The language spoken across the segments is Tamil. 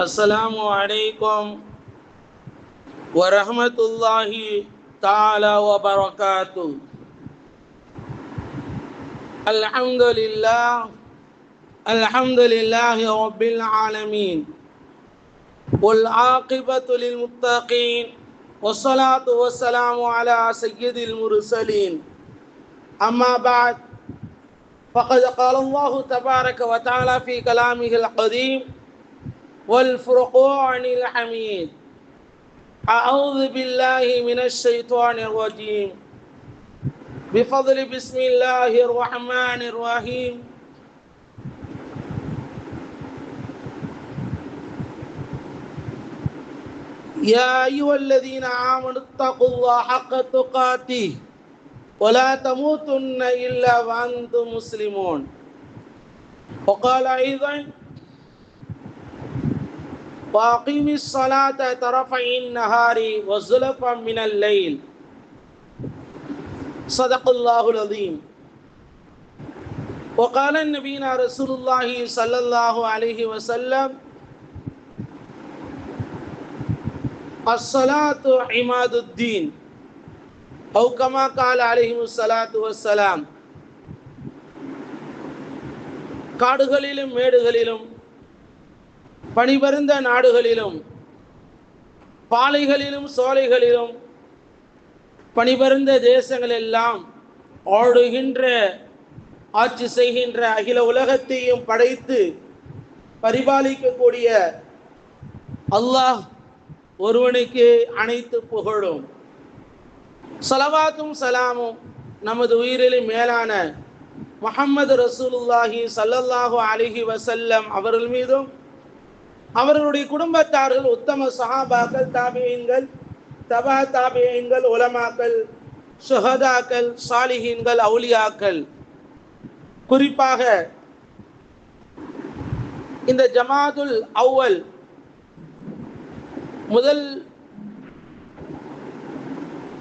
السلام عليكم ورحمة الله تعالى وبركاته الحمد لله الحمد لله رب العالمين والعاقبة للمتقين والصلاة والسلام على سيد المرسلين أما بعد فقد قال الله تبارك وتعالى في كلامه القديم والفرقان الحميد. أعوذ بالله من الشيطان الرجيم. بفضل بسم الله الرحمن الرحيم. يا أيها الذين آمنوا اتقوا الله حق تقاته ولا تموتن إلا وأنتم مسلمون. وقال أيضا وأقيم الصلاة طرفي النهار وزلفا من الليل صدق الله العظيم وقال النبينا رسول الله صلى الله عليه وسلم الصلاة عماد الدين أو كما قال عليه الصلاة والسلام காடுகளிலும் மேடுகளிலும் பணிபருந்த நாடுகளிலும் பாலைகளிலும் சோலைகளிலும் பணிபருந்த தேசங்கள் எல்லாம் ஆடுகின்ற ஆட்சி செய்கின்ற அகில உலகத்தையும் படைத்து பரிபாலிக்கக்கூடிய அல்லாஹ் ஒருவனுக்கு அனைத்து புகழும். சலவாத்தும் சலாமும் நமது உயிரிலும் மேலான முகம்மது ரசூலுல்லாஹி சல்லல்லாஹு அலிஹி வசல்லம் அவர்கள் மீதும் அவர்களுடைய குடும்பத்தார்கள் உத்தம சஹாபாக்கள் தாபியங்கள் தபா தாபியங்கள் உலமாக்கள் சுஹதாக்கள் சாலிஹீன்கள் அவுலியாக்கள். குறிப்பாக இந்த ஜமாதுல் அவ்வல் முதல்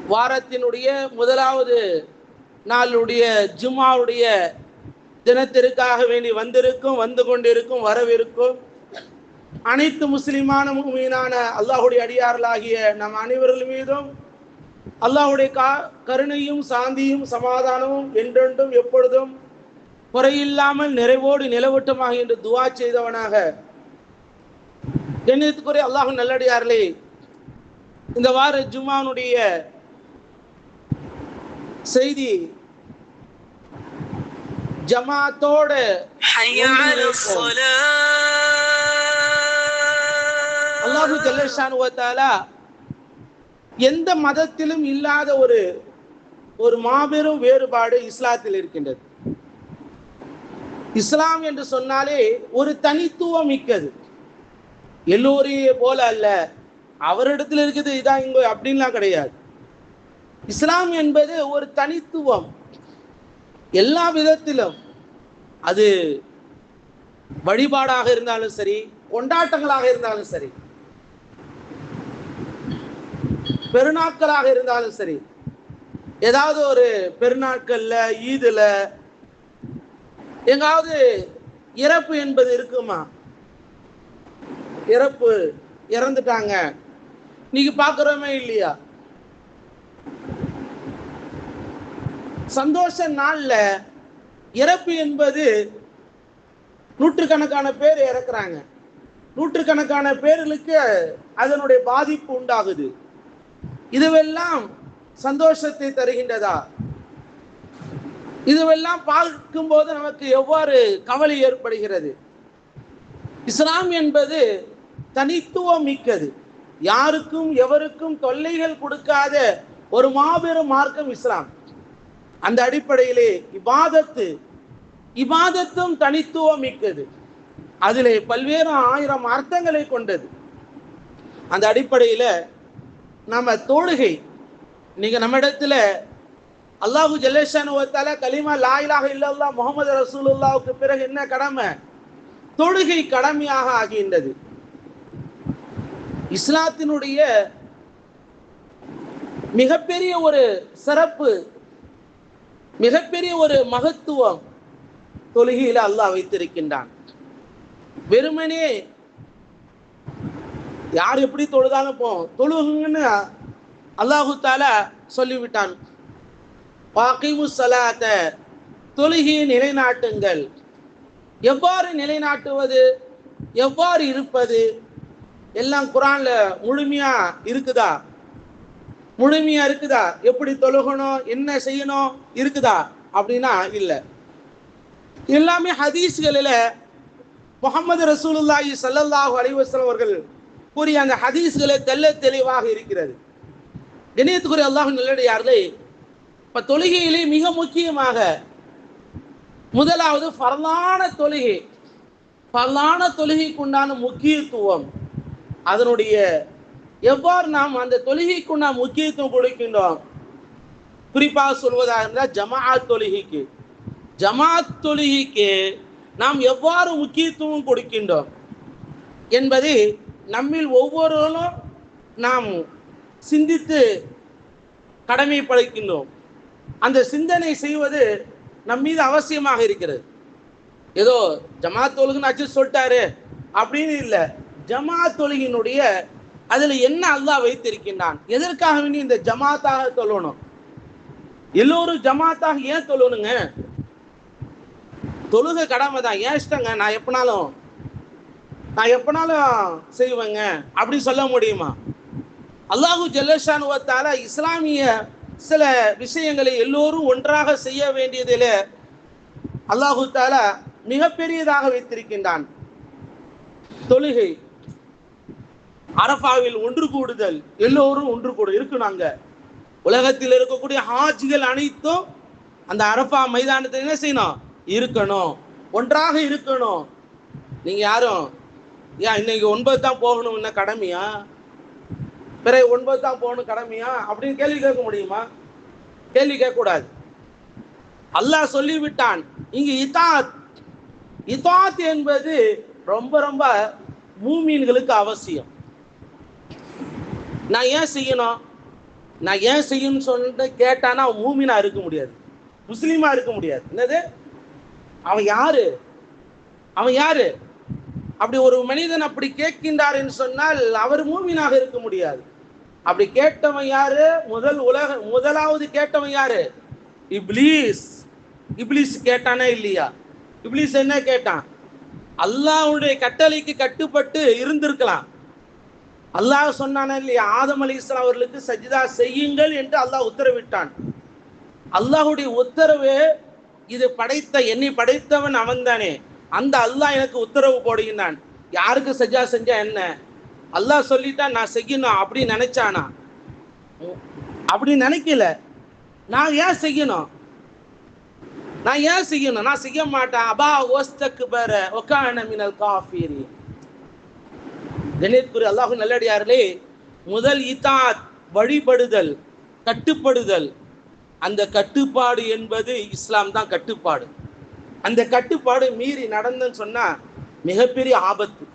வாரத்தினுடைய முதலாவது நாளுடைய ஜுமாவுடைய தினத்திற்காக வேண்டி வந்திருக்கும் வந்து கொண்டிருக்கும் வரவிருக்கும் அனைத்து முஸ்லிமான மீனான அல்லாஹுடைய அடியார்களாகிய நம் அனைவர்கள் மீதும் அல்லாஹுடைய கா கருணையும் சாந்தியும் சமாதானமும் என்றென்றும் எப்பொழுதும் குறையில்லாமல் நிறைவோடு நிலவட்டமாக என்று துவா செய்தவனாக. கண்ணியத்துக்குரிய அல்லாஹு நல்லடியார்களே இந்த வார ஜுமானுடைய செய்தி ஜமாத்தோட அல்லாஹு ஜல்லஷான் எந்த மதத்திலும் இல்லாத ஒரு ஒரு மாபெரும் வேறுபாடு இஸ்லாத்தில் இருக்கின்றது. இஸ்லாம் என்று சொன்னாலே ஒரு தனித்துவம் மிக்கது. எல்லோரையே போல அல்ல. அவரிடத்தில் இருக்குது இதான் இங்க அப்படின்லாம் கிடையாது. இஸ்லாம் என்பது ஒரு தனித்துவம். எல்லா விதத்திலும் அது வழிபாடாக இருந்தாலும் சரி கொண்டாட்டங்களாக இருந்தாலும் சரி பெருநாட்களாக இருந்தாலும் சரி. ஏதாவது ஒரு பெருநாட்கள்ல ஈதுல எங்காவது இறப்பு என்பது இருக்குமா? இறப்பு இறந்துட்டாங்க. இன்னைக்கு பாக்குறோமே இல்லையா? சந்தோஷ நாள்ல இறப்பு என்பது நூற்றுக்கணக்கான பேர் இறக்குறாங்க. நூற்றுக்கணக்கான பேர்களுக்கு அதனுடைய பாதிப்பு உண்டாகுது. இதுவெல்லாம் சந்தோஷத்தை தருகின்றதா? இதுவெல்லாம் பார்க்கும்போது நமக்கு எவ்வாறு கவலை ஏற்படுகிறது? இஸ்லாம் என்பது தனித்துவம் மிக்கது. யாருக்கும் எவருக்கும் தொல்லைகள் கொடுக்காத ஒரு மாபெரும் மார்க்கம் இஸ்லாம். அந்த அடிப்படையிலே இபாதத்து இபாதத்தும் தனித்துவம் மிக்கது. அதிலே பல்வேறு ஆயிரம் அர்த்தங்களை கொண்டது. அந்த அடிப்படையில நம்ம தொழுகை. நீங்க நம்ம இடத்துல அல்லாஹு ஜல்லேஷானுவத்தால கலிமா லாயிலாக இல்லல்லா முகமது ரசூலுல்லாவுக்கு பிறகு என்ன கடமை? தொழுகை கடமையாக ஆகின்றது. இஸ்லாத்தினுடைய மிகப்பெரிய ஒரு சிறப்பு மிகப்பெரிய ஒரு மகத்துவம் தொழுகையில அல்லாஹ் வைத்திருக்கின்றான். வெறுமனே யார் எப்படி தொழுதாலும் போ தொழுகுங்கன்னு அல்லாஹு தாலா சொல்லிவிட்டான். வாக்கிமு சலாத்த தொழுகி நிலைநாட்டுங்கள். எவ்வாறு நிலைநாட்டுவது எவ்வாறு இருப்பது எல்லாம் குரான்ல முழுமையா இருக்குதா? முழுமையா இருக்குதா? எப்படி தொழுகணும் என்ன செய்யணும் இருக்குதா? அப்படின்னா இல்லை. எல்லாமே ஹதீஸ்களில் முகமது ரசூலுல்லாஹி சல்லல்லாஹு அலைஹி அவர்கள் கூறிய அந்த ஹதீஸ்களை தெல்ல தெளிவாக இருக்கிறது. இணையத்துக்குரிய அல்லாஹ் நல்லடியார்களே இப்போ தொழுகையிலே மிக முக்கியமாக முதலாவது ஃபர்லான தொழுகை. பரலான தொழுகைக்குண்டான முக்கியத்துவம். அதனுடைய எவ்வாறு நாம் அந்த தொழுகைக்கு நாம் முக்கியத்துவம் கொடுக்கின்றோம்? குறிப்பாக சொல்வதாக இருந்தால் ஜமாஅத் தொழுகைக்கு. ஜமாத் தொழுகைக்கு நாம் எவ்வாறு முக்கியத்துவம் கொடுக்கின்றோம்? என்பது நம்மில் ஒவ்வொருவரும் நாம் சிந்தித்து கடமைப்படுகின்றோம் அந்த சிந்தனை செய்வது நம் மீது அவசியமாக இருக்கிறது. ஏதோ ஜமாத் தொழுகுன்னு அச்சு சொல்லிட்டாரு அப்படின்னு இல்லை. ஜமாத் தொழுகினுடைய அதுல என்ன அல்லாஹ் வைத்திருக்கின்றான்? எதற்காக வேண்டி இந்த ஜமாத்தாக தொழணும்? எல்லோரும் ஜமாத்தாக ஏன் தொழணுங்க? தொழுக கடமை தான் ஏன் இஷ்டங்க? நான் எப்பனாலும் நான் எப்பனாலும் செய்வேங்க. அப்படி சொல்ல முடியுமா? அல்லாஹு ஜல்லஷானுவத்தால இஸ்லாமிய சில விஷயங்களை எல்லோரும் ஒன்றாக செய்ய வேண்டியதில் அல்லாஹு தாலா மிகப்பெரியதாக வைத்திருக்கின்றான். தொழுகை அரபாவில் ஒன்று கூடுதல் எல்லோரும் ஒன்று கூட இருக்கணுங்க உலகத்தில் இருக்கக்கூடிய ஹாஜிகள் அனைத்தும் அந்த அரபா மைதானத்தில் என்ன செய்யணும்? இருக்கணும். ஒன்றாக இருக்கணும். நீங்க யாரும் ஏன் இன்னைக்கு ஒன்பது தான் போகணும் என்ன கடமையா? பிறகு ஒன்பது தான் போகணும் கடமையா? அப்படின்னு கேள்வி கேட்க முடியுமா? கேள்வி கேட்கக்கூடாது. அல்லாஹ் சொல்லிவிட்டான் இங்கு இதாத் இதாத் என்பது ரொம்ப ரொம்ப மூமீன்களுக்கு அவசியம். நான் ஏன் செய்யணும்? நான் ஏன் செய்யணும்னு சொல்லிட்டு கேட்டானா அவன் மூமினா இருக்க முடியாது. முஸ்லீமா இருக்க முடியாது. என்னது? அவன் யாரு? அவன் யாரு? அப்படி ஒரு மனிதன் அப்படி கேட்கின்றார் என்று சொன்னால் அவர் மூமினாக இருக்க முடியாது. அப்படி கேட்டவன் யாரு? முதல் உலக முதலாவது கேட்டவன் யாரு? இப்ளீஸ். இப்ளீஸ் கேட்டானா இல்லையா? இப்ளீஸ் என்ன கேட்டான்? அல்லாஹ்வுடைய கட்டளைக்கு கட்டுப்பட்டு இருந்திருக்கலாம். அல்லாஹ் சொன்னானா இல்லையா? ஆதம் அலி இஸ்லாம் அவர்களுக்கு சஜிதா செய்யுங்கள் என்று அல்லாஹ் உத்தரவிட்டான். அல்லாஹுடைய உத்தரவு இது படைத்த என்னை படைத்தவன் அவன்தானே. அந்த அல்லாஹ் எனக்கு உத்தரவு போடுகின்றான். யாருக்கு சஜா செஞ்சா என்ன? அல்லாஹ் சொல்லிட்டா நான் செய்யணும் அப்படி நினைச்சானா? அப்படி நினைக்கல. நான் ஏன் செய்யணும்? நான் ஏன் செய்யணும்? நான் செய்ய மாட்டேன். அபா ஓஸ்தக்கு பெற ஒக்கான மினல் காஃபீரி. கணேத்குரு அல்லாஹு நல்லடியார்களே முதல் இதாத் வழிபடுதல் கட்டுப்படுதல். அந்த கட்டுப்பாடு என்பது இஸ்லாம் தான் கட்டுப்பாடு. அந்த கட்டுப்பாடு மீறி நடந்தன்னு சொன்னா மிகப்பெரிய ஆபத்து.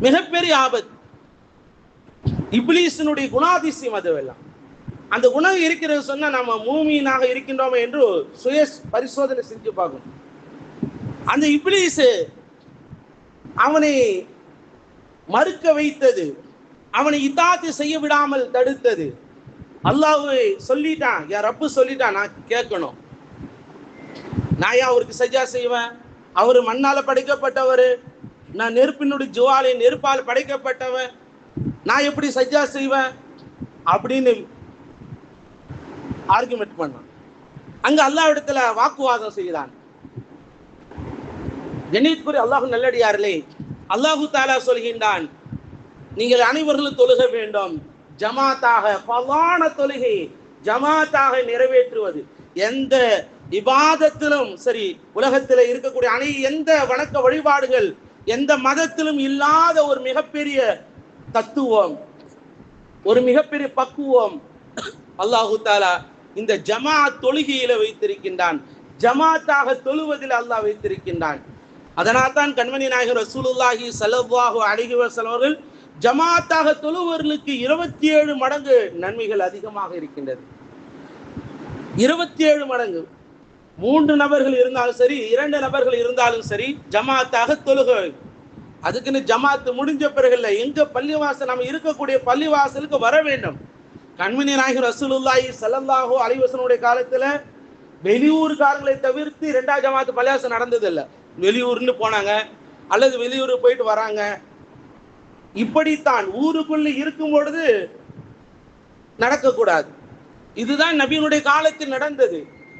மிகப்பெரிய ஆபத்து. இப்லீஸினுடைய குணாதிசயம் அதுவெல்லாம். அந்த குணம் இருக்கிறது சொன்னா நம்ம மூமியினாக இருக்கின்றோமே என்று சுய பரிசோதனை செஞ்சு பார்க்கணும். அந்த இப்லீஸ் அவனை மறுக்க வைத்தது அவனை இத்தாத்து செய்ய விடாமல் தடுத்தது. அல்லாஹ் சொல்லிட்டான் யார் ரப்பு சொல்லிட்டான் நான் கேட்கணும். நான் ஏன் அவருக்கு சஜா செய்வேன்? அவர் மண்ணால படைக்கப்பட்டவர். நான் நெருப்பினுடைய ஜுவாலை நெருப்பால் படைக்கப்பட்டவன். நான் எப்படி சஜ்ஜா செய்வேன்? அப்படின்னு ஆர்குமெண்ட் பண்ணான். அங்க அல்லாஹ் இடத்துல வாக்குவாதம் செய்தான் கணீத்குரி அல்லாஹு நல்லடியார்களே அல்லாஹு தாலா சொல்கின்றான் நீங்கள் அனைவர்களும் தொழுக வேண்டும். ஜமாத்தாக பலான தொழுகை ஜமாத்தாக நிறைவேற்றுவது. எந்த இபாதத்திலும் சரி உலகத்தில் இருக்கக்கூடிய அனை எந்த வணக்க வழிபாடுகள் எந்த மதத்திலும் இல்லாத ஒரு மிகப்பெரிய தத்துவம் ஒரு மிகப்பெரிய பக்குவம் அல்லாஹு தாலா இந்த ஜமா தொழுகையில வைத்திருக்கின்றான். ஜமாத்தாக தொழுவதில் அல்லாஹ் வைத்திருக்கின்றான். அதனால் தான் கண்மணி நாயகர் ரசூலுல்லாஹி சலவாஹு அலைஹி அவர்கள் ஜமாத்தாக தொழுவர்களுக்கு இருபத்தி ஏழு மடங்கு நன்மைகள் அதிகமாக இருக்கின்றது. இருபத்தி ஏழு மடங்கு. மூன்று நபர்கள் இருந்தாலும் சரி இரண்டு நபர்கள் இருந்தாலும் சரி ஜமாத்தாக தொழுக அதுக்குன்னு ஜமாத்து முடிஞ்ச பிறகு இல்லை எங்க பள்ளிவாசல் நம்ம இருக்கக்கூடிய பள்ளிவாசலுக்கு வர வேண்டும். கண்மணி நாயகர் ரசூலுல்லாஹி ஸல்லல்லாஹு அலிவசனுடைய காலத்துல வெளியூர்காரங்களை தவிர்த்து ரெண்டாவது ஜமாத்து பள்ளிவாசல் நடந்தது இல்லை வெளியூர்னு போனாங்க அல்லது வெளியூர் போயிட்டு வராங்க. இப்படித்தான் ஊருக்குள்ள இருக்கும் பொழுது நடக்கக்கூடாது. இதுதான் நபியினுடைய காலத்தில் நடந்தது.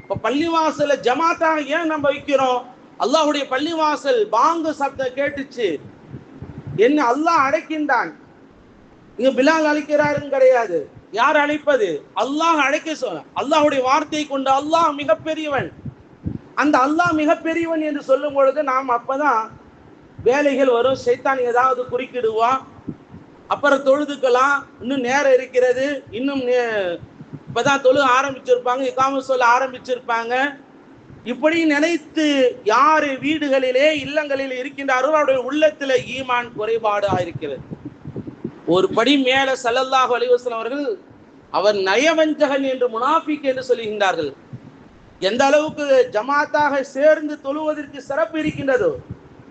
இப்போ பள்ளிவாசல ஜமாத்தாக ஏன் நம்ம வைக்கிறோம்? அல்லாஹுடைய பள்ளிவாசல் பாங்கு சத்தம் கேட்டுச்சு. என்ன அல்லாஹ் அழைக்கின்றான். இங்க பிலால் அழைக்கிறாருன்னு கிடையாது. யார் அழைப்பது? அல்லாஹ் அழைக்க சொல்ல அல்லாஹுடைய வார்த்தையை கொண்டு அல்லாஹ் மிகப்பெரியவன். அந்த அல்லாஹ் மிகப்பெரியவன் என்று சொல்லும் பொழுது நாம் அப்பதான் வேலைகள் வரும். சைத்தான் ஏதாவது குறுக்கிடுவான் அப்புறம் தொழுதுக்கலாம். இன்னும் நேரம் இருக்கிறது. இன்னும் இப்போ இப்பதான் தொழுக ஆரம்பிச்சிருப்பாங்க இக்காமல் சொல்ல ஆரம்பிச்சிருப்பாங்க. இப்படி நினைத்து யாரு வீடுகளிலே இல்லங்களில் இருக்கின்றாரோ அவருடைய உள்ளத்துல ஈமான் குறைபாடு ஆயிருக்கிறது ஒரு படி மேல செல்லல்லாக அலைஹி அவர்கள் அவர் நயவஞ்சகன் என்று முனாஃபிக் என்று சொல்லுகின்றார்கள் எந்த அளவுக்கு ஜமாத்தாக சேர்ந்து தொழுவதற்கு சிறப்பு இருக்கின்றதோ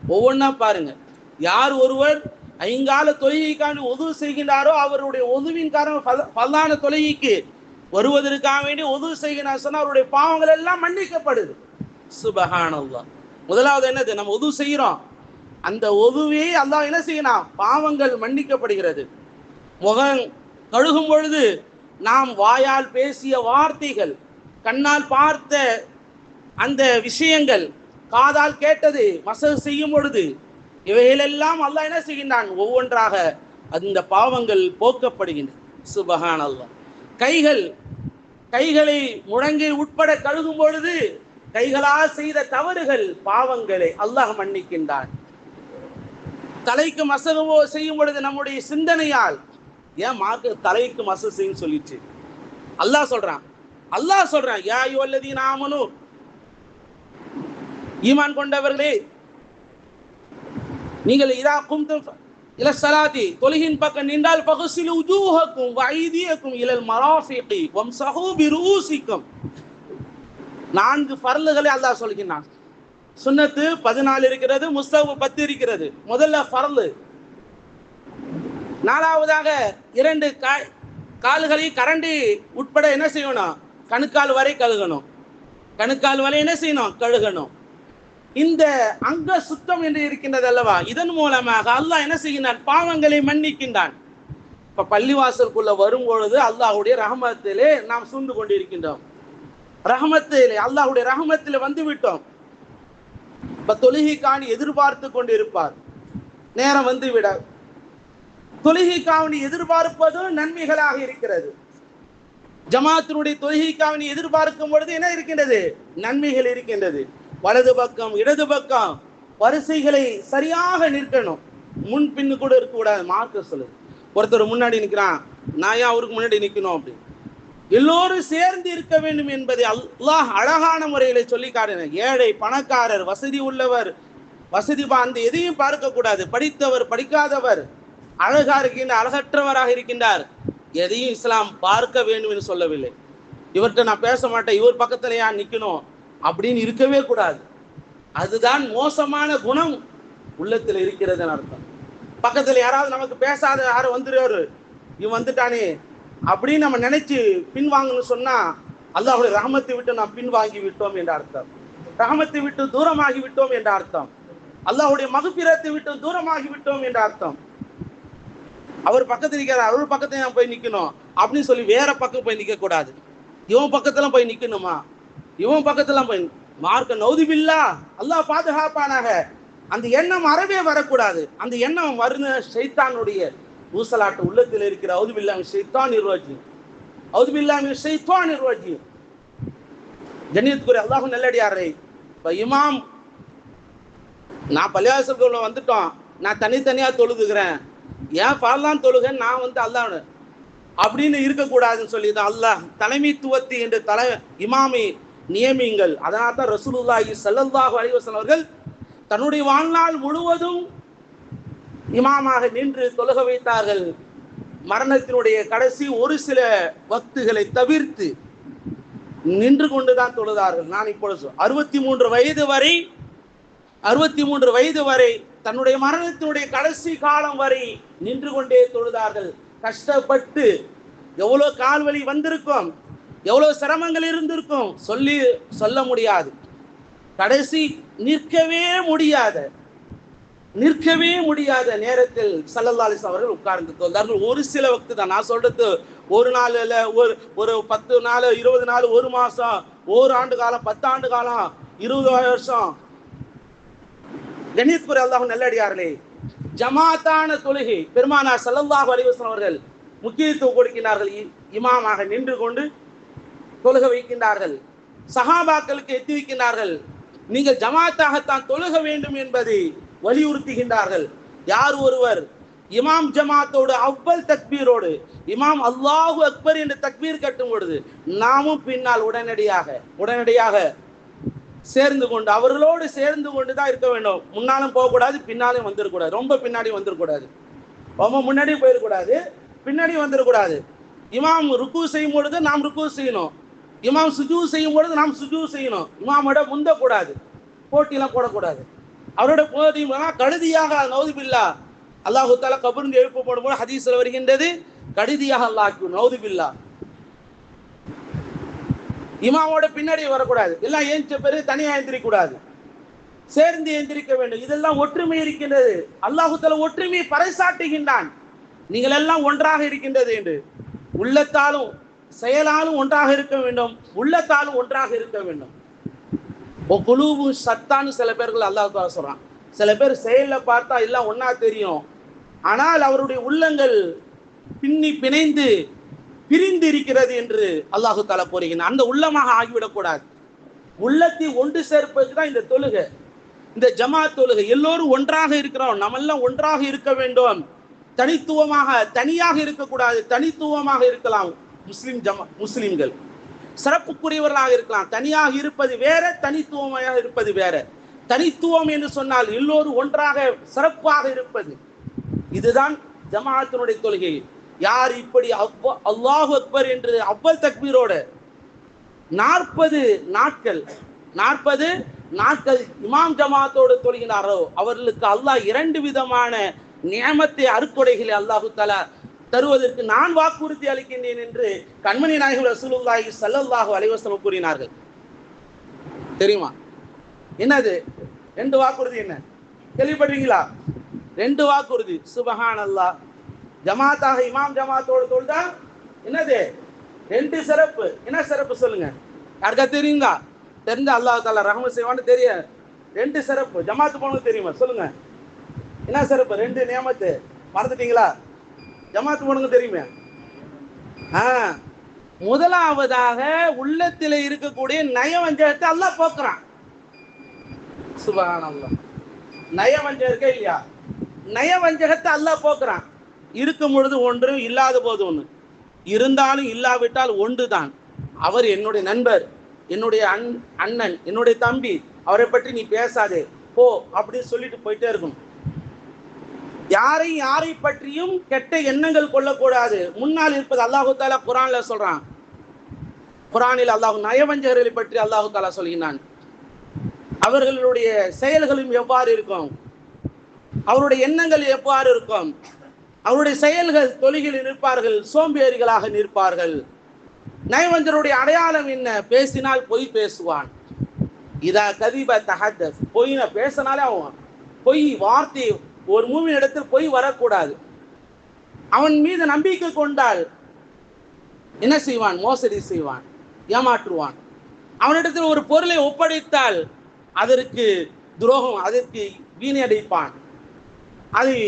ஒவ்வொன்றா பாருங்க. யார் ஒருவர் ஐங்கால தொழுகைக்காண்டி உதவு செய்கின்றாரோ அவருடைய உதவின் காரணம் பல்லான தொழுகைக்கு வருவதற்காக வேண்டி உதவு செய்கிறார் சொன்னால் அவருடைய பாவங்கள் எல்லாம் மன்னிக்கப்படுது. சுபஹானல்லாஹ். முதலாவது என்னது? நம்ம உதவு செய்கிறோம். அந்த உதவியை அல்லாஹ் என்ன செய்யணும் பாவங்கள் மன்னிக்கப்படுகிறது. முகம் கழுகும் பொழுது நாம் வாயால் பேசிய வார்த்தைகள் கண்ணால் பார்த்த அந்த விஷயங்கள் காதால் கேட்டது மசகு செய்யும் பொழுது இவைகளெல்லாம் அல்லாஹ் என்ன செய்கின்றான்? ஒவ்வொன்றாக அந்த பாவங்கள் போக்கப்படுகின்றன. சுபஹான் அல்லாஹ் கைகள் கைகளை முழங்கில் உட்பட கழுகும் பொழுது கைகளா செய்த தவறுகள் பாவங்களை அல்லாஹ் மன்னிக்கின்றான். தலைக்கு மசகவோ செய்யும் பொழுது நம்முடைய சிந்தனையால் ஏன் மார்க்கு தலைக்கு மசகு செய்யும் சொல்லிச்சு? அல்லாஹ் சொல்றான். அல்லாஹ் சொல்றான் யா யுவல்லதீன நாமனு ஈமான் கொண்டவர்களே நீங்கள் இதா கும்தும் இல சலாதி தொழுகின் பக்கம் நின்றால் பகுசில் உஜூஹக்கும் வைதியக்கும் இலல் மராஃபிகி வம்சஹு ரூசிக்கும் நான்கு ஃபர்லுகளை அல்லாஹ் சொல்கிறான் சுன்னத்து பதினாலு இருக்கிறது முஸ்தபு பத்து இருக்கிறது. முதல்ல பரலு நாலாவதாக இரண்டு காய் கால்களை கரண்டி உட்பட என்ன செய்யணும்? கணுக்கால் வரை கழுகணும். கணுக்கால் வரை என்ன செய்யணும்? கழுகணும். இந்த அங்க சுத்தம் என்று இருக்கின்றது அல்லவா இதன் மூலமாக அல்லாஹ் என்ன செய்கின்றான்? பாவங்களை மன்னிக்கின்றான். இப்ப பள்ளிவாசலுக்குள்ள வரும் பொழுது அல்லாஹ்வுடைய ரஹமத்திலே நாம் சூழ்ந்து கொண்டிருக்கின்றோம். ரஹமத்திலே அல்லாஹுடைய ரஹமத்திலே வந்து விட்டோம். இப்ப தொழுகைக்காணி எதிர்பார்த்து கொண்டிருப்பார். நேரம் வந்து விட. தொழுகைக்காவணி எதிர்பார்ப்பதும் நன்மைகளாக இருக்கிறது. ஜமாத்தினுடைய தொழுகைக்காவணி எதிர்பார்க்கும் பொழுது என்ன இருக்கின்றது? நன்மைகள் இருக்கின்றது. வலது பக்கம் இடது பக்கம் வரிசைகளை சரியாக நிற்கணும். முன் பின்னு கூட இருக்கக்கூடாது மார்க்க சொல்லு. ஒருத்தர் முன்னாடி நிற்கிறான் நான் ஏன் அவருக்கு முன்னாடி நிற்கணும் அப்படின்னு. எல்லோரும் சேர்ந்து இருக்க வேண்டும் என்பதை அல்லாஹ் அழகான முறையில சொல்லி காட்டின ஏழை பணக்காரர் வசதி உள்ளவர் வசதி பாந்து எதையும் பார்க்க கூடாது படித்தவர் படிக்காதவர் அழகா இருக்கின்ற அழகற்றவராக இருக்கின்றார். எதையும் இஸ்லாம் பார்க்க வேண்டும் என்று சொல்லவில்லை. இவர்கிட்ட நான் பேச மாட்டேன் இவர் பக்கத்துல ஏன் நிக்கணும்? அப்படின்னு இருக்கவே கூடாது. அதுதான் மோசமான குணம். உள்ளத்துல இருக்கிறதுன்னு அர்த்தம். பக்கத்துல யாராவது நமக்கு பேசாத யாரும் வந்துருவாரு. இவன் வந்துட்டானே அப்படின்னு நம்ம நினைச்சு பின்வாங்கன்னு சொன்னா அல்லாஹ்வுடைய ராமத்தை விட்டு நாம் பின்வாங்கி விட்டோம் என்ற அர்த்தம். ராமத்தை விட்டு தூரமாகி விட்டோம் என்ற அர்த்தம். அல்லாஹுடைய மகபிரத்தை விட்டு தூரமாகி விட்டோம் என்ற அர்த்தம். அவர் பக்கத்துல நிக்கிறார் அவர் பக்கத்துல நான் போய் நிக்கணும் அப்படின்னு சொல்லி வேற பக்கம் போய் நிக்க கூடாது இவன் பக்கத்துல போய் நிக்கணுமா? இவன் பக்கத்துல போய் மார்க்க நௌதிபில்லா அல்லாஹ் பாதுகாப்பானாக. அந்த எண்ணம் அறவே வரக்கூடாது. அந்த எண்ணம் வருன சைத்தானுடைய ஊசலாட்டு உள்ளத்தில் இருக்கிற அவுதுபில்லா சைத்தான் நிர்வாஜி அவுதுபில்லா சைத்தான் நிர்வாஜி ஜன்னியத்துக்குரிய அல்லாஹ் நல்லடியாரே இப்ப இமாம் நான் பள்ளிவாசல்குள்ள வந்துட்டோம். நான் தனித்தனியா தொழுதுகிறேன். ஏன் பாலாம் தொழுக? நான் வந்து அல்லாஹ் அப்படின்னு இருக்கக்கூடாதுன்னு சொல்லி தான் அல்லாஹ் தலைமைத்துவத்தி என்று தலை இமாமி நியமிங்கள். அதனால் தான் ரசூலுல்லாஹி சல்லல்லாஹு அலிவசன் அவர்கள் தன்னுடைய வாழ்நாள் முழுவதும் இமாமாக நின்று தொழுக வைத்தார்கள். மரணத்தினுடைய கடைசி ஒரு சில வக்துகளை தவிர்த்து நின்று கொண்டுதான் தொழுதார்கள். நான் இப்பொழுது அறுபத்தி மூன்று வயது வரை அறுபத்தி மூன்று வயது வரை தன்னுடைய மரணத்தினுடைய கடைசி காலம் வரை நின்று கொண்டே தொழுதார்கள். கஷ்டப்பட்டு எவ்வளவு கால்வழி வந்திருக்கும். எவ்வளவு சிரமங்கள் இருந்திருக்கும் சொல்லி சொல்ல முடியாது. கடைசி நிற்கவே முடியாத நிற்கவே முடியாத நேரத்தில் சல்லல்லாலிஸ் அவர்கள் உட்கார்ந்து தொழுதார்கள் ஒரு சில வக்து தான். நான் சொல்றது ஒரு நாள் இல்ல ஒரு ஒரு பத்து நாள் இருபது நாள் ஒரு மாசம் ஒரு ஆண்டு காலம் பத்தாண்டு காலம் இருபது வருஷம். கணேஷ்புரி அல்லாஹ் நல்லடியார்களே ஜமாத்தான தொழுகை பெருமானார் சல்லல்லாஹு அலிவசன் அவர்கள் முக்கியத்துவம் கொடுக்கிறார்கள் இ- இமாமாக நின்று கொண்டு தொழுக வைக்கின்றார்கள். சஹாபாக்களுக்கு எத்தி வைக்கின்றார்கள். நீங்கள் ஜமாத்தாகத்தான் தொழுக வேண்டும் என்பதை வலியுறுத்துகின்றார்கள். யார் ஒருவர் இமாம் ஜமாத்தோடு அவ்வல் தக்பீரோடு இமாம் அல்லாஹு அக்பர் என்று தக்பீர் கட்டும் பொழுது நாமும் பின்னால் உடனடியாக உடனடியாக சேர்ந்து கொண்டு அவர்களோடு சேர்ந்து கொண்டு தான் இருக்க வேண்டும். முன்னாலும் போகக்கூடாது பின்னாலும் வந்துடக்கூடாது ரொம்ப பின்னாடி வந்துடக்கூடாது ரொம்ப முன்னாடி போயிடக்கூடாது பின்னாடி வந்துடக்கூடாது இமாம் ருக்கு செய்யும் பொழுது நாம் ருக்கு செய்யணும். இமாம் சுஜூ செய்யும் பொழுது நாம் சுஜூ செய்யணும். இமாமோட முந்தக்கூடாது. போட்டிலாம் போடக்கூடாது. அவரோட போட்டி கடுதியாக நௌதுபில்லா. அல்லாஹு தாலா கபருந்து எழுப்பு போடும்போது ஹதீஸ்ல வருகின்றது கடுதியாக அல்லாஹ் நௌதுபில்லா. இமாமோட பின்னாடி வரக்கூடாது. எல்லாம் ஏஞ்ச பிறகு தனியா எந்திரிக்க கூடாது சேர்ந்து ஏந்திரிக்க வேண்டும். இதெல்லாம் ஒற்றுமை இருக்கின்றது. அல்லாஹு தஆலா ஒற்றுமையை பறைசாட்டுகின்றான் நீங்கள் எல்லாம் ஒன்றாக இருக்கின்றது என்று. உள்ளத்தாலும் செயலாலும் ஒன்றாக இருக்க வேண்டும் உள்ளத்தாலும் ஒன்றாக இருக்க வேண்டும். குழுவு சத்தான்னு சில பேர்கள் அல்லாஹ் சொல்றான். சில பேர் செயல்ல பார்த்தா எல்லாம் ஒன்னா தெரியும். ஆனால் அவருடைய உள்ளங்கள் பின்னி பிணைந்து பிரிந்து இருக்கிறது என்று அல்லாஹு தாலா கூறுகிறான் அந்த உள்ளமாக ஆகிவிடக்கூடாது உள்ளத்தை ஒன்று சேர்ப்பதுக்கு தான் இந்த தொழுகை. இந்த ஜமாத் தொழுகை. எல்லோரும் ஒன்றாக இருக்கிறோம். நம்ம எல்லாம் ஒன்றாக இருக்க வேண்டும். தனித்துவமாக தனியாக இருக்கக்கூடாது. தனித்துவமாக இருக்கலாம். முஸ்லிம் ஜமா முஸ்லிம்கள். சிறப்புக்குரியவர்களாக இருக்கலாம். தனியாக இருப்பது வேற தனித்துவமாக இருப்பது வேற. தனித்துவம் என்று சொன்னால் எல்லோரும் ஒன்றாக சிறப்பாக இருப்பது. இதுதான் ஜமாத்தினுடைய தொழுகை. யார் இப்படி அவ்வ அல்லாஹு அக்பர் என்று அவ்வல் தக்பீரோட நாற்பது நாட்கள் நாற்பது நாட்கள் இமாம் ஜமாத்தோடு தொழுகினாரோ அவர்களுக்கு அல்லாஹ் இரண்டு விதமான நியமத்தை அருக்கொடைகளை அல்லாஹு தலா தருவதற்கு நான் வாக்குறுதி அளிக்கின்றேன் என்று கண்மணி நாயகம் ரசூலுல்லாஹி சல்லல்லாஹு அலைஹி கூறினார்கள். தெரியுமா? என்னது? ரெண்டு வாக்குறுதி என்ன? கேள்விப்படுறீங்களா ரெண்டு வாக்குறுதி. சுபஹான் அல்லாஹ் ஜமாத்தாக இமாம் ஜமாத்தோடு தொழுதா? என்னது? ரெண்டு சிறப்பு. என்ன சிறப்பு சொல்லுங்க? யாருக்கா தெரியுங்களா? தெரிஞ்ச அல்லாஹ் தாலா ரஹம செய்வான்னு தெரிய. ரெண்டு சிறப்பு. ஜமாத்து போனது தெரியுமா? சொல்லுங்க. என்ன சிறப்பு? ரெண்டு நியமத்து. மறந்துட்டீங்களா? ஜமாத்து போனது தெரியுமே? ஆ. முதலாவதாக உள்ளத்தில் இருக்கக்கூடிய நயவஞ்சகத்தை அல்லாஹ் போக்குறான். சுபஹான் நயவஞ்சகம் இருக்கே இல்லையா? நயவஞ்சகத்தை அல்லாஹ் போக்குறான். இருக்கும் பொழுது ஒன்று இல்லாத போது ஒன்று. இருந்தாலும் இல்லாவிட்டால் ஒன்று தான் அவர் என்னுடைய நண்பர் என்னுடைய அண் அண்ணன் என்னுடைய தம்பி அவரை பற்றி நீ பேசாதே. போ அப்படின்னு சொல்லிட்டு போயிட்டே இருக்கணும். யாரை யாரை பற்றியும் கெட்ட எண்ணங்கள் கொள்ளக்கூடாது. முன்னால் இருப்பது அல்லாஹு தாலா குரான்ல சொல்றான். குரானில் அல்லாஹ் நயவஞ்சகர்களை பற்றி அல்லாஹு தாலா சொல்கிறான் அவர்களுடைய செயல்களும் எவ்வாறு இருக்கும்? அவருடைய எண்ணங்கள் எவ்வாறு இருக்கும்? அவருடைய செயல்கள் தொழிலில் நிற்பார்கள் சோம்பேறிகளாக நிற்பார்கள். நயவஞ்சருடைய அடையாளம் என்ன? பேசினால் பொய் பேசுவான். இதா கதிப தஹத்த பொய்ன பேசினாலே அவன் பொய் வார்த்தை ஒரு மூவின் இடத்தில் போய் வரக்கூடாது. அவன் மீது நம்பிக்கை கொண்டால் என்ன செய்வான்? மோசடி செய்வான். ஏமாற்றுவான். அவனிடத்தில் ஒரு பொருளை ஒப்படைத்தால் அதற்கு துரோகம் அதற்கு வீணடிப்பான். அதை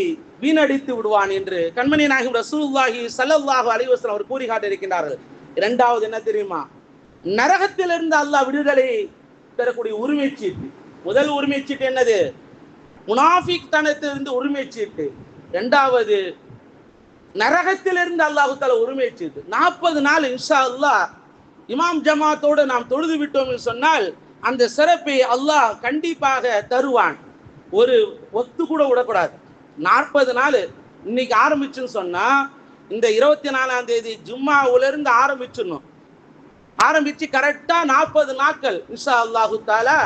வீணடித்து விடுவான் என்று கண்மணி நாயகம் ரசூலுல்லாஹி ஸல்லல்லாஹு அலைவசன் அவர் கூறி காட்டியிருக்கிறார்கள் இரண்டாவது என்ன தெரியுமா? நரகத்திலிருந்து அல்லாஹ் விடுதலை பெறக்கூடிய உரிமை சீட்டு முதல் உரிமை சீட்டு என்னது? முனாஃபிக் தனத்திலிருந்து உரிமை சீட்டு நரகத்திலிருந்து அல்லாஹு தால உரிமை சீட்டு நாற்பது நாள் இன்ஷா அல்லாஹ் இமாம் ஜமாத்தோடு நாம் தொழுது விட்டோம் என்று சொன்னால் அந்த சிறப்பை அல்லாஹ் கண்டிப்பாக தருவான். ஒரு ஒத்து கூட விடக்கூடாது. நாற்பது நாள் இன்னைக்கு ஆரம்பிச்சுன்னு சொன்னா இந்த இருபத்தி நாலாம் தேதி ஜும்மாவிலிருந்து ஆரம்பிச்சிடணும். ஆரம்பிச்சு கரெக்டா நாற்பது நாட்கள் இன்ஷா அல்லாஹு தாலா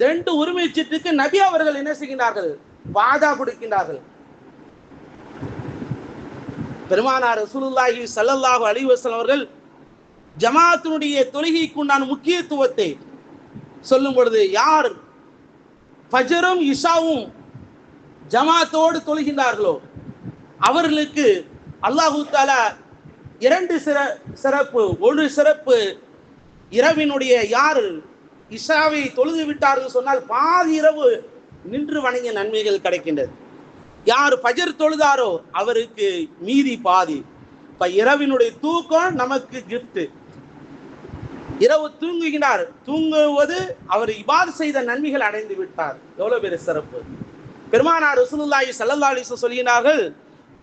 ரெண்டு உரிமை சீட்டுக்கு நபி அவர்கள் என்ன செய்கிறார்கள் வாதா கொடுக்கின்றார்கள். பெருமானார் ரசூலுல்லாஹி சல்லல்லாஹு அலிவசல் அவர்கள் ஜமாத்தினுடைய தொழுகைக்கு உண்டான முக்கியத்துவத்தை சொல்லும் பொழுது யார் ஃபஜரும் இஷாவும் ஜமாத்தோடு தொழுகின்றார்களோ அவர்களுக்கு அல்லாஹு தாலா இரண்டு சிற சிறப்பு ஒரு சிறப்பு இரவினுடைய யார் இஷாவை தொழுது விட்டார்கள் சொன்னால் பாதி இரவு நின்று வணங்கிய நன்மைகள் கிடைக்கின்றது. யார் பஜர் தொழுதாரோ அவருக்கு மீதி பாதி. இப்ப இரவினுடைய தூக்கம் நமக்கு கிஃப்ட் இரவு தூங்குகிறார் தூங்குவது அவர் இபாது செய்த நன்மைகள் அடைந்து விட்டார். எவ்வளவு பெரிய சிறப்பு. பெருமானார் ரசூலுல்லாஹி சல்லா அலைஹி சொல்கிறார்கள்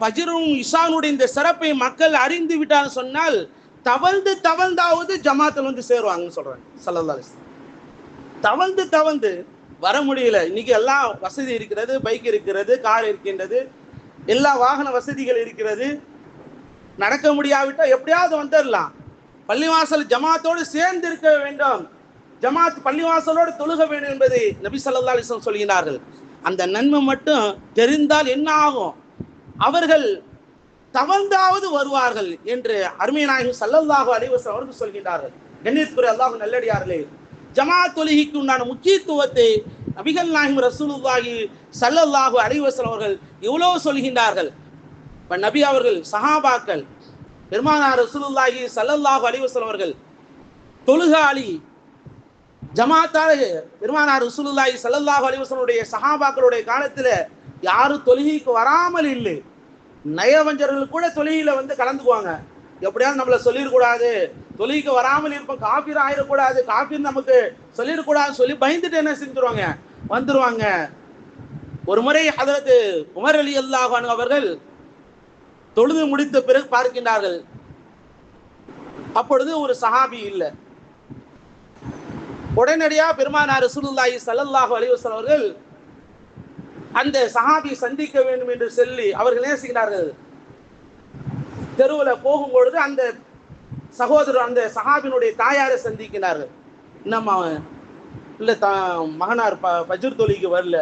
பஜரும் இஷானுடைய இந்த சிறப்பை மக்கள் அறிந்து விட்டார் சொன்னால் தவழ்ந்து தவழ்ந்தாவது ஜமாத்தில் வந்து சேருவாங்கன்னு சொல்றாங்க. சல்லா அலிஸ்லாம் தவழ்ந்து தவழ்ந்து வர முடியல. இன்னைக்கு எல்லாம் வசதி இருக்கிறது பைக் இருக்கிறது கார் இருக்கின்றது எல்லா வாகன வசதிகள் இருக்கிறது. நடக்க முடியாவிட்டால் எப்படியாவது வந்துடலாம். பள்ளிவாசல் ஜமாத்தோடு சேர்ந்து இருக்க வேண்டும். ஜமாத் பள்ளிவாசலோடு தொழுக வேண்டும் என்பதை நபி சல்லா அலைஹி சொல்கிறார்கள். அந்த நன்மை மட்டும் தெரிந்தால் என்ன ஆகும்? அவர்கள் தவழ்ந்தாவது வருவார்கள் என்று அருமையநாயகம் சல்லல்லாஹு அலிவசம் அவர்கள் சொல்கின்றார்கள். கண்ணியத்துக்குரிய அல்லாஹ் நல்லடியார்களே ஜமா தொழுகைக்கு உண்டான முக்கியத்துவத்தை நபிகள் நாயகம் ரசூலுல்லாஹி சல்லல்லாஹு அலைஹி அவர்கள் எவ்வளவு சொல்கின்றார்கள்? இப்ப நபி அவர்கள் சஹாபாக்கள் பெருமானார் ரசூலுல்லாஹி சல்லல்லாஹு அலைஹி அவர்கள் தொழுகாளி ஜமாத்தால பெருமானார் ரசூலுல்லாஹி சல்லல்லாஹு அலைஹி சஹாபாக்களுடைய காலத்துல யாரும் தொழுகைக்கு வராமல் இல்லை. நயவஞ்சர்கள் கூட தொழுகையில வந்து கலந்துக்குவாங்க. எப்படியாவது நம்மள சொல்லிடக்கூடாது. தொழுகைக்கு வராமல் இருப்போம். காபீர் ஆயிடக்கூடாது. காபீர் நமக்கு சொல்லிடக்கூடாதுன்னு சொல்லி பயந்துட்டு என்ன செஞ்சிருவாங்க? வந்துருவாங்க. ஒரு முறை அதற்கு உமர் அலி அல்லாஹான் அவர்கள் தொழுது முடித்த பிறகு பார்க்கின்றார்கள். அப்பொழுது ஒரு சஹாபி இல்லை. உடனடியா பெருமானார் ரசூலுல்லாஹி ஸல்லல்லாஹு அலைஹி அவர்கள் அந்த சஹாபி சந்திக்க வேண்டும் என்று சொல்லி அவர்கள் நேசிக்கிறார்கள் தெருவில் போகும் போகும்பொழுது அந்த சகோதரர் அந்த சஹாபினுடைய தாயாரை சந்திக்கிறார்கள் என்னம்மா அவன்? இல்லை தா மகனார் ப பஜர் தொழிலுக்கு வரல.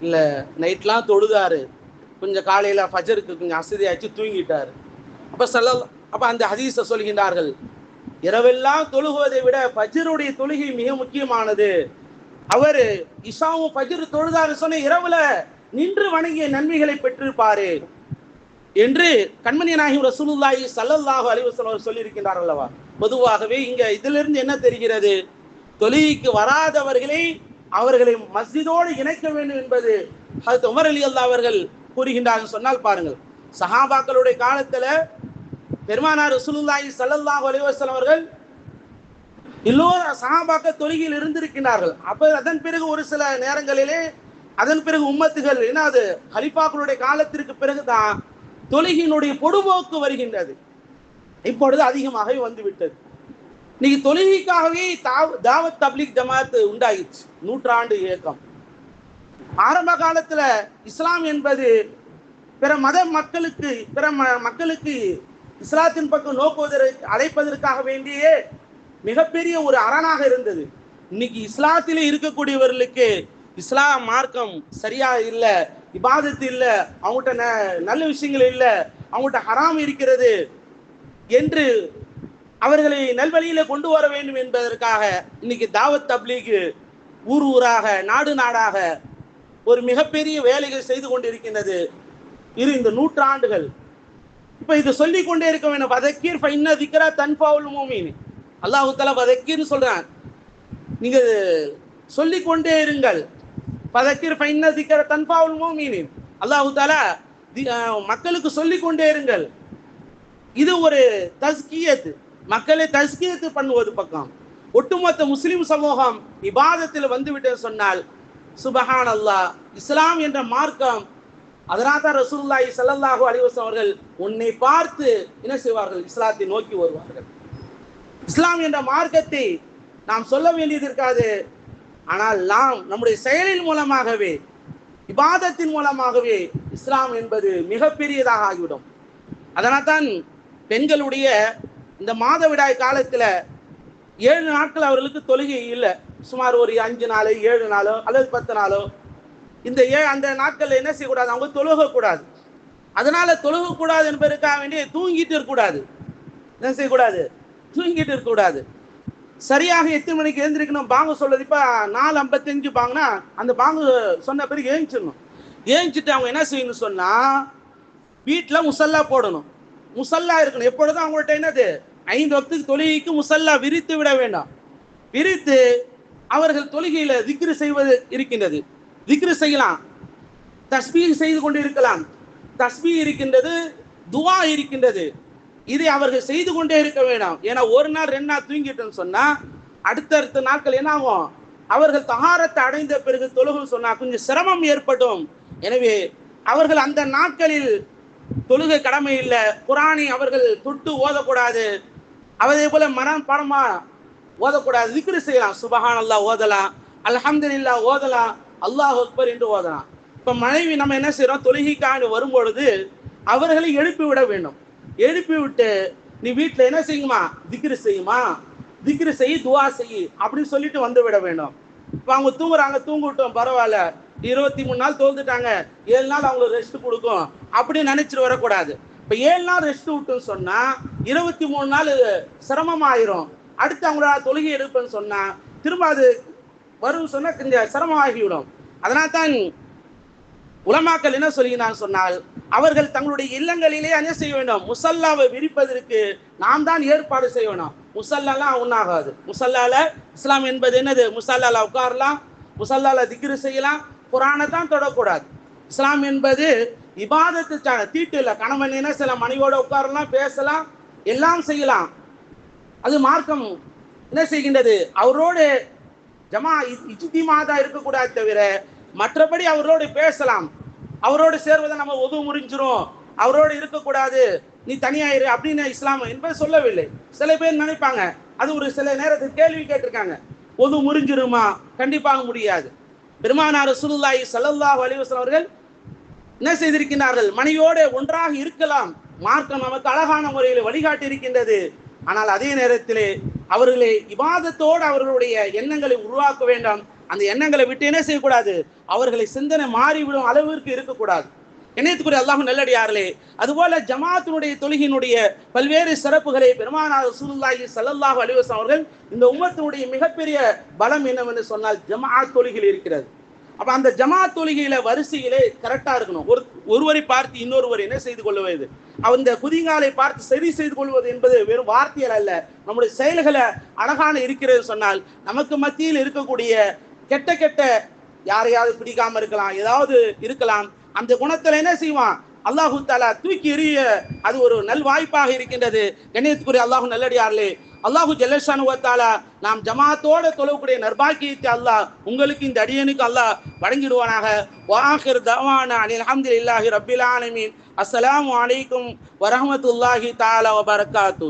இல்லை நைட்லாம் தொழுதாரு. கொஞ்சம் காலையில் ஃபஜருக்கு கொஞ்சம் அசதியாச்சு தூங்கிட்டார். அப்போ சொல்ல அப்போ அந்த ஹதீஸை சொல்கின்றார்கள். இரவெல்லாம் தொழுகுவதை விட பஜருடைய தொழுகை மிக முக்கியமானது. அவர் இஷாவும் ஃபஜர் தொழுதாரு சொன்ன இரவுல நின்று வணங்கிய நன்மைகளை பெற்றிருப்பாரு. என்று கண்மணி நாயகி ரசூலுல்லாஹி ஸல்லல்லாஹு அலைஹி அவர் சொல்லியிருக்கின்றார் அல்லவா? பொதுவாகவே இங்க இதிலிருந்து என்ன தெரிகிறது? தொழுகைக்கு வராதவர்களை அவர்களை மஸ்ஜிதோடு இணைக்க வேண்டும் என்பது அது உமர் அலி அல்லா அவர்கள் கூறுகின்றார்கள் சொன்னால் பாருங்கள். சஹாபாக்களுடைய காலத்துல பெருமானார் ரசூலுல்லாஹி சல்லல்லாஹு அலைஹி அவர்கள் எல்லோரும் சஹாபாக்க தொழுகையில் இருந்திருக்கின்றார்கள். அப்ப அதன் பிறகு ஒரு சில நேரங்களிலே அதன் பிறகு உம்மத்துகள் என்னது ஹலிஃபாக்களுடைய காலத்திற்கு பிறகுதான் தொழுகையினுடைய பொடுபோக்கு வருகின்றது. இப்பொழுது அதிகமாகவே வந்துவிட்டது. இன்னைக்கு தொழுகைக்காகவே தாவ் தாவத் தப்லீக் ஜமாத் உண்டாயிடுச்சு. நூற்றாண்டு இயக்கம். ஆரம்ப காலத்துல இஸ்லாம் என்பது பிற மத மக்களுக்கு பிற ம- மக்களுக்கு இஸ்லாத்தின் பக்கம் நோக்குவதற்கு அழைப்பதற்காக வேண்டியே மிகப்பெரிய ஒரு அரணாக இருந்தது. இன்னைக்கு இஸ்லாத்திலே இருக்கக்கூடியவர்களுக்கு இஸ்லாம் மார்க்கம் சரியா இல்லை இபாதத்து இல்ல. அவங்ககிட்ட ந- நல்ல விஷயங்கள் இல்ல. அவங்ககிட்ட ஹராம் இருக்கிறது என்று அவர்களை நல்வழியில கொண்டு வர வேண்டும் என்பதற்காக இன்னைக்கு தாவத் தப்லீக் ஊர் ஊராக நாடு நாடாக ஒரு மிகப்பெரிய வேலைகள் செய்து கொண்டிருக்கின்றது. இரு இந்த நூற்றாண்டுகள். இப்ப இது சொல்லி கொண்டே இருக்க வேண்டும் வதக்கீர் ஃபைன்ன திக்ரா தன்பாவுல் மூமின். அல்லாஹு தலா வதக்கீர்னு சொல்றான். நீங்க சொல்லிக்கொண்டே இருங்கள். பதக்கீர் ஃபைன்ன சிக்கர தன்பாவுல் மோமீனின் அல்லாஹு தாலா தி- மக்களுக்கு சொல்லிக் கொண்டே இருங்கள். இது ஒரு தஸ்கியத்து மக்களை தஸ்கியத்து பண்ணுவது பக்கம். ஒட்டுமொத்த முஸ்லிம் சமூகம் இபாதத்தில் வந்துவிட்டு சொன்னால் சுபஹான் அல்லாஹ் இஸ்லாம் என்ற மார்க்கம் அதனால தான் ரசூலுல்லாஹி செல்லல்லாஹு அலைஹி அவர்கள் உன்னை பார்த்து என்ன செய்வார்கள்? இஸ்லாத்தை நோக்கி வருவார்கள். இஸ்லாம் என்ற மார்க்கத்தை நாம் சொல்ல வேண்டியது இருக்காது. ஆனால் நாம் நம்முடைய செயலின் மூலமாகவே இபாதத்தின் மூலமாகவே இஸ்லாம் என்பது மிகப்பெரியதாக ஆகிவிடும். அதனால் தான் பெண்களுடைய இந்த மாதவிடாய் காலத்தில் ஏழு நாட்கள் அவர்களுக்கு தொழுகை இல்லை. சுமார் ஒரு அஞ்சு நாளோ ஏழு நாளோ அல்லது பத்து நாளோ. இந்த ஏ அந்த நாட்களில் என்ன செய்யக்கூடாது? அவங்க தொழுகக்கூடாது. அதனால தொழுகக்கூடாது என்பதற்காக வேண்டிய தூங்கிட்டு இருக்கக்கூடாது. என்ன செய்யக்கூடாது? தூங்கிட்டு இருக்கக்கூடாது. சரியாக எத்தனை மணிக்கு எழுந்திருக்கணும்? பாங்கு சொல்றது இப்ப நாலு ஐம்பத்தஞ்சு பாங்கன்னா அந்த பாங்கு சொன்ன பிறகு ஏஞ்சிடணும். ஏஞ்சிட்டு அவங்க என்ன செய்யணும் சொன்னா வீட்டில் முசல்லா போடணும். முசல்லா இருக்கணும். எப்பொழுதும் அவங்கள்ட்ட என்னது? ஐந்து வக்துக்கு தொழுகைக்கு முசல்லா விரித்து விட வேண்டாம். விரித்து அவர்கள் தொழுகையில திக்ரு செய்வது இருக்கின்றது. திக்ரு செய்யலாம். தஸ்பீ செய்து கொண்டு இருக்கலாம். தஸ்பீ இருக்கின்றது துவா இருக்கின்றது. இதை அவர்கள் செய்து கொண்டே இருக்க வேண்டாம் ஏன்னா ஒரு நாள் ரெண்டு நாள் தூங்கிட்டோம்னு சொன்னா அடுத்தடுத்த நாட்கள் என்ன ஆகும்? அவர்கள் தகாரத்தை அடைந்த பிறகு தொழுகும் சொன்னா கொஞ்சம் சிரமம் ஏற்படும். எனவே அவர்கள் அந்த நாட்களில் தொழுகை கடமை இல்லை. குரானை அவர்கள் தொட்டு ஓதக்கூடாது. அதே போல மனம் படமா ஓதக்கூடாது. திக்ரு செய்யலாம். சுபஹான் அல்லாஹ் ஓதலாம். அல்ஹம்துலில்லா ஓதலாம். அல்லாஹ் அக்பர் என்று ஓதலாம். இப்ப மனைவி நம்ம என்ன செய்யறோம் தொழுகைக்காக வரும்பொழுது அவர்களை எழுப்பி விட வேண்டும். எழுப்பி விட்டு நீ வீட்டுல என்ன செய்யுமா? திக்ரு செய்யுமா? திக்ரு செய் துவா செய் அப்படின்னு சொல்லிட்டு வந்து விட வேண்டும். இப்போ அவங்க தூங்குறாங்க தூங்க விட்டோம் பரவாயில்ல. இருபத்தி மூணு நாள் தோந்துட்டாங்க ஏழு நாள் அவங்களுக்கு ரெஸ்ட் கொடுக்கும். அப்படின்னு நினைச்சிட்டு வரக்கூடாது. இப்போ ஏழு நாள் ரெஸ்ட் விட்டுன்னு சொன்னா இருபத்தி மூணு நாள் சிரமமாயிரும். அடுத்து அவங்கள தொழுகை எடுப்பேன்னு சொன்னா திரும்ப அது வரும் சொன்னா கொஞ்சம் சிரமமாகிவிடும். அதனால தான் உலமாக்கள் என்ன சொல்கிறான் சொன்னால் அவர்கள் தங்களுடைய இல்லங்களிலே என்ன செய்ய வேண்டும்? முசல்லாவை விரிப்பதற்கு நாம் தான் ஏற்பாடு செய்ய வேணும். முசல்லாலாம் ஒன்றாகாது. முசல்லால இஸ்லாம் என்பது என்னது? முசல்லால உட்காரலாம் முசல்லால திக்ரு செய்யலாம் குரானை தான் தொடக்கூடாது. இஸ்லாம் என்பது இபாதத்து தீட்டு இல்லை. கணவன் என்ன செய்யலாம்? மனைவோட உட்காரலாம் பேசலாம் எல்லாம் செய்யலாம். அது மார்க்கம் என்ன செய்கின்றது? அவரோடு ஜமா இஜ்திமாதா இருக்கக்கூடாது தவிர மற்றபடி அவரோடு பேசலாம். அவரோடு சேர்வதை நம்ம ஒது முறிஞ்சிரும். அவரோடு இருக்கக்கூடாது. நீ தனியாயிரு அப்படின்னு இஸ்லாம் என்பது சொல்லவில்லை. சில பேர் நினைப்பாங்க அது ஒரு சில நேரத்துக்கு கேள்வி கேட்டிருக்காங்க. ஒது முறிஞ்சிருமா? கண்டிப்பாக முடியாது. பெருமானார் ரசூலுல்லாஹி சல்லல்லாஹ் அலைஹி அவர்கள் என்ன செய்திருக்கிறார்கள் மனைவியோடு ஒன்றாக இருக்கலாம். மார்க்கம் நமக்கு அழகான முறையில் வழிகாட்டி இருக்கின்றது ஆனால் அதே நேரத்திலே அவர்களை இவாதத்தோடு அவர்களுடைய எண்ணங்களை உருவாக்க வேண்டாம். அந்த எண்ணங்களை விட்டு என்ன செய்யக்கூடாது? அவர்களை சிந்தனை மாறிவிடும் அளவிற்கு இருக்கக்கூடாது. இணையத்துக்குரிய அல்லாஹ் நல்லடியார்களே அதுபோல ஜமாத்தினுடைய தொழுகையினுடைய பல்வேறு சிறப்புகளை பெருமானார் சுருல்லாஹி ஸல்லல்லாஹு அலிவசம் அவர்கள் இந்த உம்மத்தினுடைய மிகப்பெரிய பலம் என்னவென்று சொன்னால் ஜமாத் தொழுகில் இருக்கிறது. அப்ப அந்த ஜமாத் தொழுகையில வரிசையிலே கரெக்டா இருக்கணும். ஒரு ஒருவரை பார்த்து இன்னொருவர் என்ன செய்து கொள்வது? அந்த குதிங்காலை பார்த்து சரி செய்து கொள்வது என்பது வெறும் வார்த்தைகள் அல்ல. நம்முடைய செயல்களை அழகான இருக்கிறது சொன்னால் நமக்கு மத்தியில் இருக்கக்கூடிய கெட்ட கெட்ட யாரையாவது பிடிக்காம இருக்கலாம் ஏதாவது இருக்கலாம். அந்த குணத்துல என்ன செய்வான்? அல்லாஹு தாலா தூக்கி எறிய அது ஒரு நல் வாய்ப்பாக இருக்கின்றது. கணேசத்துக்குரிய அல்லாஹு நல்லடியார்களே அல்லாஹு ஜெல்லஷானுவத்தாலா தாலா நாம் ஜமாத்தோட தொழக்கூடிய நர்பாக்கியத்தை அல்லாஹ் உங்களுக்கு இந்த அடியனுக்கு அல்லாஹ் வழங்கிடுவானாக. வாஹிர் தவானா அனில் அஹமதுல்லாஹி ரபில் ஆலமீன். அஸ்ஸலாமு அலைக்கும் வரஹ்மத்துல்லாஹி தாலா வபரகாத்து